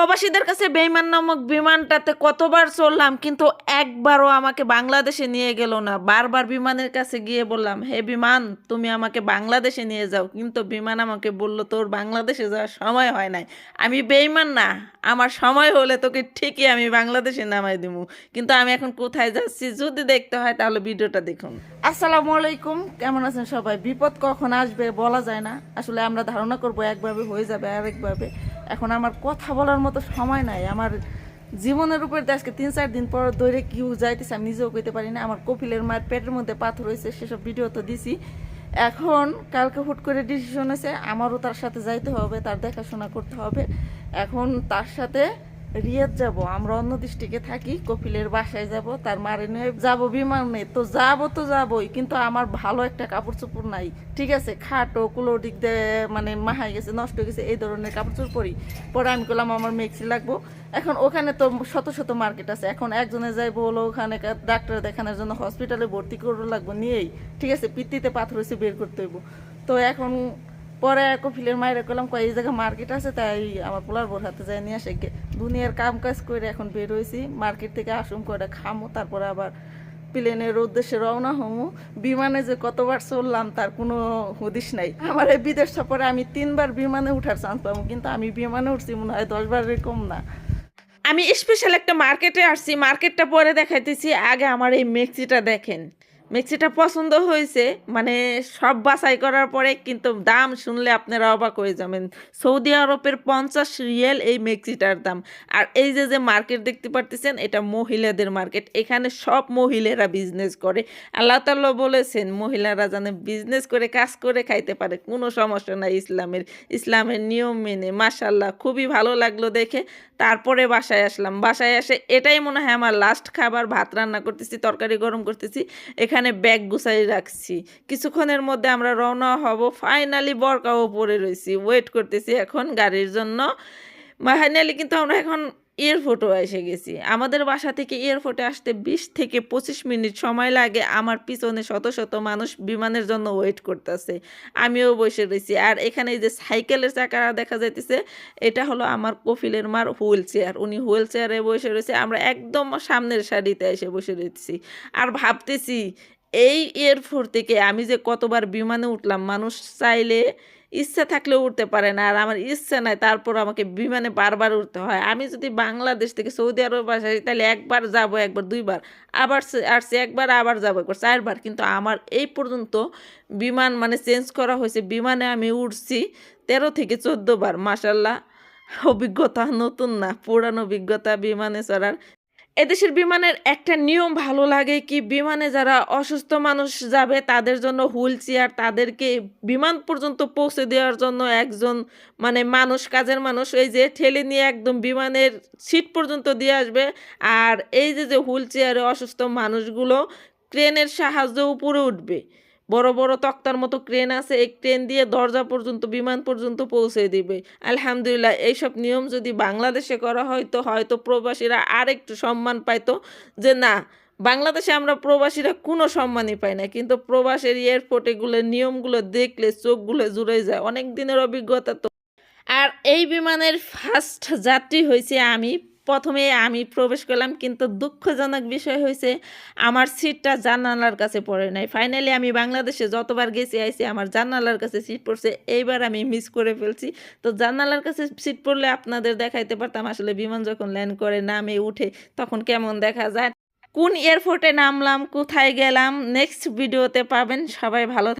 প্রবাসীদের কাছে বেইমান নামক বিমানটাতে কতবার চললাম, কিন্তু একবারও আমাকে বাংলাদেশে নিয়ে গেল না। বারবার বিমানের কাছে গিয়ে বললাম, হে বিমান, তুমি আমাকে বাংলাদেশে নিয়ে যাও। কিন্তু বিমান আমাকে বলল, তোর বাংলাদেশে যাওয়ার সময় হয় নাই। আমি বেইমান না, আমার সময় হলে তোকে ঠিকই আমি বাংলাদেশে নামাই দিব কিন্তু আমি এখন কোথায় যাচ্ছি যদি দেখতে হয়, তাহলে ভিডিওটা দেখুন। আসসালামু আলাইকুম, কেমন আছেন সবাই? বিপদ কখন আসবে বলা যায় না। আসলে আমরা ধারণা করব একভাবে হয়ে যাবে আরেকভাবে। এখন আমার কথা বলার মতো সময় নাই। আমার জীবনের উপর আজকে তিন চার দিন পর দৌড়ে কি যাইতেছে, আমি নিজেও কইতে পারি না। আমার কপিলের মায়ের পেটের মধ্যে পাথর হয়েছে সেসব ভিডিও তো দিছি। এখন কালকে হুট করে ডিসিশন হয়েছে আমারও তার সাথে যাইতে হবে, তার দেখাশোনা করতে হবে। এখন তার সাথে রিয়াদ যাব, আমরা অন্য ডিস্ট্রিক্টে থাকি, কপিলের বাসায় যাব, তার মারে নিয়ে যাব, বিমানে তো যাব তো যাবোই, কিন্তু আমার ভালো একটা কাপড় চোপড় নাই। ঠিক আছে, খাটো, কুলো দিক দিয়ে মানে মাহাই গেছে, নষ্ট হয়ে গেছে, এই ধরনের কাপড় চোপড় পরি। পরে আমি করলাম আমার মেক্সি লাগবো। এখন ওখানে তো শত শত মার্কেট আছে, এখন একজনে যাইবো হলো ওখানে ডাক্তার দেখানোর জন্য হসপিটালে ভর্তি করব লাগবো, নিয়েই। ঠিক আছে, পিত্তিতে পাথর হয়েছে বের করতে হইব। তো এখন পরে কফিলের মায়ের করলাম কয়, এই জায়গায় মার্কেট আছে, তাই আমার পোলার বোর হাতে যায় নিয়ে আসে। দুনিয়ার কাম কাজ করে এখন বের হয়েছি মার্কেট থেকে আসুম করে খামো, তারপরে আবার প্লেনের উদ্দেশ্যে রওনা হমু। বিমানে যে কতবার চললাম, তার কোনো হদিস নাই। আমার এই বিদেশ সফরে আমি তিনবার বিমানে উঠার চান্স পাবো কিন্তু আমি বিমানে উঠছি, মনে হয় দশবারের কম না। আমি স্পেশাল একটা মার্কেটে আসছি, মার্কেটটা পরে দেখাইতেছি। আগে আমার এই মেক্সিটা দেখেন। মেক্সিটা পছন্দ হয়েছে মানে সব বাছাই করার পরে কিন্তু দাম শুনলে আপনারা অবাক হয়ে যাবেন। সৌদি আরবের পঞ্চাশ রিয়েল এই মেক্সিটার দাম। আর এই যে যে মার্কেট দেখতে পারতেছেন, এটা মহিলাদের মার্কেট। এখানে সব মহিলারা বিজনেস করে। আল্লাহ তাল্লাহ বলেছেন, মহিলারা যেন বিজনেস করে, কাজ করে খাইতে পারে। কোনো সমস্যা নাই ইসলামের। ইসলামের নিয়ম মেনে। মাসাল্লাহ খুবই ভালো লাগল দেখে। তারপরে বাসায় আসলাম। বাসায় এসে এটাই মনে হয় আমার লাস্ট খাবার। ভাত রান্না করতেছি, তরকারি গরম করতেছি। এখানে ব্যাগ গুছাই রাখছি। কিছুক্ষণের মধ্যে আমরা রওনা হব। ফাইনালি বরকাও পরে রয়েছি ওয়েট করতেছি এখন গাড়ির জন্য। ফাইনালি কিন্তু আমরা এখন এয়ারপোর্টও এসে গেছি। আমাদের বাসা থেকে এয়ারপোর্টে আসতে বিশ থেকে পঁচিশ মিনিট সময় লাগে। আমার পিছনে শত শত মানুষ বিমানের জন্য ওয়েট করতেছে। আমিও বসে রয়েছি। আর এখানে যে সাইকেলের চাকা দেখা যাইতেছে, এটা হলো আমার কফিলের মার হুইল চেয়ার উনি হুইল চেয়ারে বসে রয়েছে। আমরা একদম সামনের সারিতে এসে বসে রয়েছি। আর ভাবতেছি, এই এয়ারপোর্ট থেকে আমি যে কতবার বিমানে উঠলাম, মানুষ চাইলে ইচ্ছা থাকলেও উঠতে পারে না। আর আমার ইচ্ছা নাই তারপর আমাকে বিমানে বারবার উঠতে হয়। আমি যদি বাংলাদেশ থেকে সৌদি আরব আসি তাহলে একবার যাব, একবার দুইবার। আবার আসছি একবার, আবার যাব, একবার চারবার। কিন্তু আমার এই পর্যন্ত বিমান মানে চেঞ্জ করা হয়েছে, বিমানে আমি উঠছি তেরো থেকে চোদ্দ বার। মাসাল্লাহ অভিজ্ঞতা নতুন না, পুরানো অভিজ্ঞতা বিমানে চড়ার এদেশের বিমানের একটা নিয়ম ভালো লাগে কি, বিমানে যারা অসুস্থ মানুষ যাবে তাদের জন্য হুইল চেয়ার, তাদেরকে বিমান পর্যন্ত পৌঁছে দেওয়ার জন্য একজন মানে মানুষ, কাজের মানুষ, এই যে ঠেলে নিয়ে একদম বিমানের সিট পর্যন্ত দিয়ে আসবে। আর এই যে যে হুইল চেয়ারে অসুস্থ মানুষগুলো, ক্রেনের সাহায্য উপরে উঠবে। বড় বড় তক্তার মতো ক্রেন আছে, এই ক্রেন দিয়ে দরজা পর্যন্ত, বিমান পর্যন্ত পৌঁছে দিবে। আলহামদুলিল্লাহ, এইসব নিয়ম যদি বাংলাদেশে করা হয়, তো হয়তো প্রবাসীরা আর একটু সম্মান পাইতো যে না, বাংলাদেশে আমরা প্রবাসীরা কোনো সম্মানই পাই না। কিন্তু প্রবাসের এয়ারপোর্ট এগুলোর নিয়মগুলো দেখলে চোখগুলো জুড়ে যায়। অনেক দিনের অভিজ্ঞতা তো। আর এই বিমানের ফার্স্ট যাত্রী হয়েছে আমি। প্রথমে আমি প্রবেশ করলাম, কিন্তু দুঃখজনক বিষয় হয়েছে আমার সিটটা জানালার কাছে পড়ে নাই। ফাইনালি আমি বাংলাদেশে যতবার গেছি, আইছি, আমার জানালার কাছে সিট পড়ছে, এইবার আমি মিস করে ফেলছি। তো জানালার কাছে সিট পড়লে আপনাদের দেখাইতে পারতাম আসলে বিমান যখন ল্যান্ড করে, নামে, উঠে, তখন কেমন দেখা যায়। কোন এয়ারপোর্টে নামলাম, কোথায় গেলাম নেক্সট ভিডিওতে পাবেন। সবাই ভালো